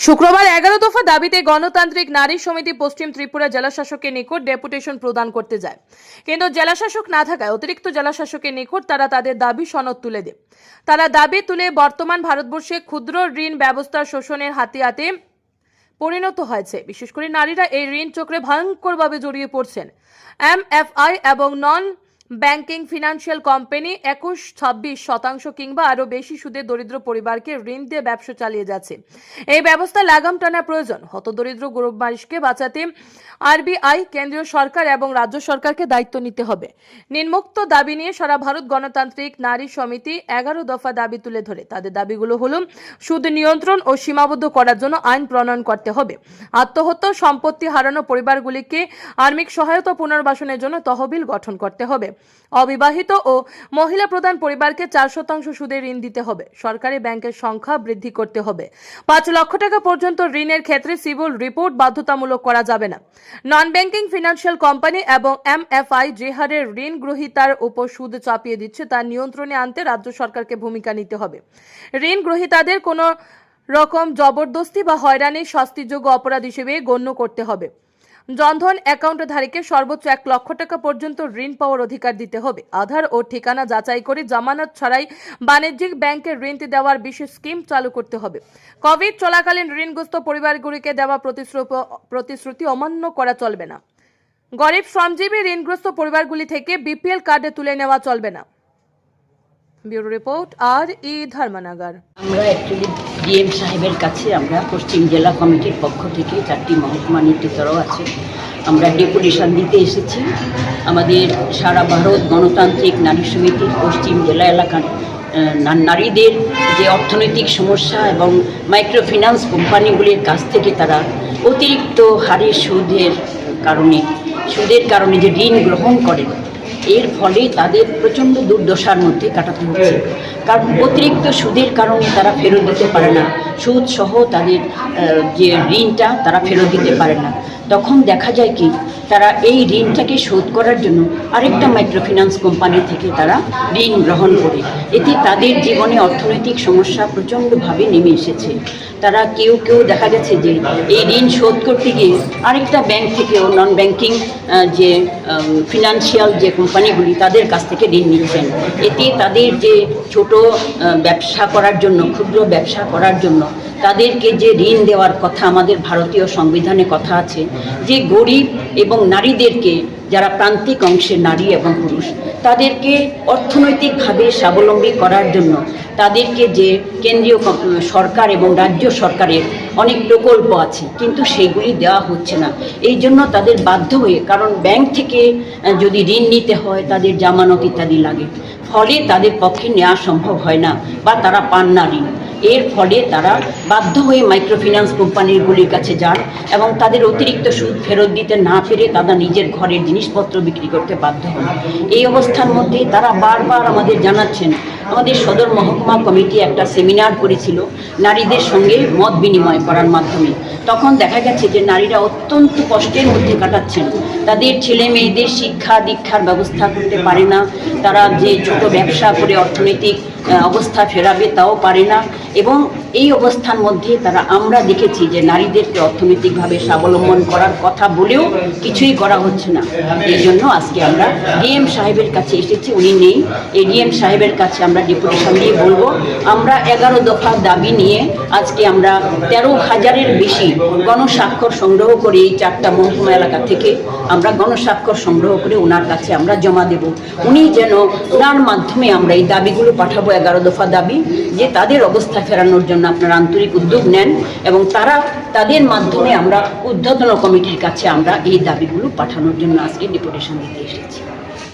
শুক্রবার এগারো দফা দাবিতে গণতান্ত্রিক নারী সমিতি পশ্চিম ত্রিপুরা জেলাশাসকের নিকট ডেপুটেশন প্রদান করতে যায়। কিন্তু জেলাশাসক না থাকায় অতিরিক্ত জেলাশাসকের নিকট তারা তাদের দাবি সনদ তুলে দেয়। তারা দাবি তুলে বর্তমান ভারতবর্ষে ক্ষুদ্র ঋণ ব্যবস্থা শোষণের হাতিয়াতে পরিণত হয়েছে। বিশেষ করে নারীরা এই ঋণ চক্রে ভয়ঙ্করভাবে জড়িয়ে পড়ছেন। এমএফআই এবং নন ব্যাংকিং ফিনান্সিয়াল কোম্পানি একুশ ছাব্বিশ শতাংশ কিংবা আরও বেশি সুদে দরিদ্র পরিবারকে ঋণ দিয়ে ব্যবসা চালিয়ে যাচ্ছে। এই ব্যবস্থা লাগাম টানা প্রয়োজন। হতদরিদ্র গরিব মানুষকে বাঁচাতে আরবিআই, কেন্দ্রীয় সরকার এবং রাজ্য সরকারকে দায়িত্ব নিতে হবে। নিম্নোক্ত দাবি নিয়ে সারা ভারত গণতান্ত্রিক নারী সমিতি এগারো দফা দাবি তুলে ধরে। তাদের দাবিগুলো হলো, সুদ নিয়ন্ত্রণ ও সীমাবদ্ধ করার জন্য আইন প্রণয়ন করতে হবে। আত্মহত্যা, সম্পত্তি হারানো পরিবারগুলিকে আর্মিক সহায়তা পুনর্বাসনের জন্য তহবিল গঠন করতে হবে। অবিবাহিত ও মহিলা প্রধান পরিবারকে চার শতাংশ সুদে ঋণ দিতে হবে। সরকারি ব্যাংকের সংখ্যা বৃদ্ধি করতে হবে। পাঁচ লক্ষ টাকা পর্যন্ত ঋণের ক্ষেত্রে সিভিল রিপোর্ট বাধ্যতামূলক করা যাবে না। নন ব্যাংকিং ফিনান্সিয়াল কোম্পানি এবং এমএফআই যে হারে ঋণ গ্রহীতার উপর সুদ চাপিয়ে দিচ্ছে, তা নিয়ন্ত্রণে আনতে রাজ্য সরকারকে ভূমিকা নিতে হবে। ঋণ গ্রহীতাদের কোনো রকম জবরদস্তি বা হয়রানির শাস্তিযোগ্য অপরাধ হিসেবে গণ্য করতে হবে। জনধন অ্যাকাউন্টধারীকে সর্বোচ্চ এক লক্ষ টাকা পর্যন্ত ঋণ পাওয়ার অধিকার দিতে হবে। আধার ও ঠিকানা যাচাই করে জামানত ছাড়াই বাণিজ্যিক ব্যাংকে ঋণ দেওয়ার বিশেষ স্কিম চালু করতে হবে। কোভিড চলাকালীন ঋণগ্রস্ত পরিবারগুলিকে দেওয়া প্রতিশ্রুতি অমান্য করা চলবে না। গরিব শ্রমজীবী ঋণগ্রস্ত পরিবারগুলি থেকে বিপিএল কার্ডে তুলে নেওয়া চলবে না। ব্যুরো রিপোর্ট আর ই ধর্মনগর। আমরা অ্যাকচুয়ালি ডিএম সাহেবের কাছে আমরা পশ্চিম জেলা কমিটির পক্ষ থেকে চারটি মহকুমা নেতৃত্বরাও আছে। আমরা ডেপুটেশন দিতে এসেছি। আমাদের সারা ভারত গণতান্ত্রিক নারী সমিতির পশ্চিম জেলা এলাকার নারীদের যে অর্থনৈতিক সমস্যা এবং মাইক্রো ফিন্যান্স কোম্পানিগুলির কাছ থেকে তারা অতিরিক্ত হারে সুদের কারণে সুদের কারণে যে ঋণ গ্রহণ করেন এর ফলে তাদের প্রচণ্ড দুর্দশার মধ্যে কাটাতে হচ্ছে। কারণ অতিরিক্ত সুদের কারণে তারা ফেরত দিতে পারে না। সুদ সহ তাদের যে ঋণটা তারা ফেরত দিতে পারে না। তখন দেখা যায় কি, তারা এই ঋণটাকে শোধ করার জন্য আরেকটা মাইক্রোফিন্যান্স কোম্পানি থেকে তারা ঋণ গ্রহণ করে। এতে তাদের জীবনে অর্থনৈতিক সমস্যা প্রচণ্ডভাবে নেমে এসেছে। তারা কেউ কেউ দেখা গেছে যে, এই ঋণ শোধ করতে গিয়ে আরেকটা ব্যাংক থেকেও নন ব্যাংকিং যে ফিনান্সিয়াল যে কোম্পানিগুলি তাদের কাছ থেকে ঋণ নিচ্ছেন। এতে তাদের যে ছোট ব্যবসা করার জন্য, ক্ষুদ্র ব্যবসা করার জন্য, তাদেরকে যে ঋণ দেওয়ার কথা আমাদের ভারতীয় সংবিধানে কথা আছে যে গরিব এবং নারীদেরকে যারা প্রান্তিক অংশের নারী এবং পুরুষ, তাদেরকে অর্থনৈতিকভাবে স্বাবলম্বী করার জন্য তাদেরকে যে কেন্দ্রীয় সরকার এবং রাজ্য সরকারের অনেক প্রকল্প আছে, কিন্তু সেগুলি দেওয়া হচ্ছে না। এই জন্য তাদের বাধ্য হয়ে, কারণ ব্যাংক থেকে যদি ঋণ নিতে হয়, তাদের জামানত ইত্যাদি লাগে। ফলে তাদের পক্ষে নেওয়া সম্ভব হয় না বা তারা পান না ঋণ। এর ফলে তারা বাধ্য হয়ে মাইক্রোফিন্যান্স কোম্পানিগুলির কাছে যান এবং তাদের অতিরিক্ত সুদ ফেরত দিতে না পেরে তারা নিজের ঘরের জিনিসপত্র বিক্রি করতে বাধ্য হন। এই অবস্থার মধ্যে তারা বারবার আমাদের জানাচ্ছেন, আমাদের সদর মহকুমা কমিটি একটা সেমিনার করেছিল নারীদের সঙ্গে মত বিনিময় করার মাধ্যমে। তখন দেখা গেছে যে নারীরা অত্যন্ত কষ্টের মধ্যে কাটাচ্ছেন। তাদের ছেলে মেয়েদের শিক্ষা দীক্ষার ব্যবস্থা করতে পারে না। তারা যে ছোট ব্যবসা করে অর্থনৈতিক অবস্থা ফেরাবে তাও পারে না। এবং এই অবস্থার মধ্যে তারা আমরা দেখেছি যে নারীদেরকে অর্থনৈতিকভাবে স্বাবলম্বন করার কথা বলেও কিছুই করা হচ্ছে না। এই জন্য আজকে আমরা ডিএম সাহেবের কাছে এসেছি, উনি নেই। এডিএম সাহেবের কাছে আমরা ডেপুটেশন দিয়ে বলব, আমরা এগারো দফা দাবি নিয়ে আজকে আমরা তেরো হাজারের বেশি গণস্বাক্ষর সংগ্রহ করে এই চারটা মহকুমা এলাকা থেকে আমরা গণস্বাক্ষর সংগ্রহ করে ওনার কাছে আমরা জমা দেব। উনি যেন ওনার মাধ্যমে আমরা এই দাবিগুলো পাঠাবো, এগারো দফা দাবি, যে তাদের অবস্থা ফেরানোর জন্য আপনারা আন্তরিক উদ্যোগ নেন এবং তারা তাদের মাধ্যমে আমরা উদ্ধতন কমিটির কাছে আমরা এই দাবিগুলো পাঠানোর জন্য আজকে ডেপুটেশন দিতে এসেছি।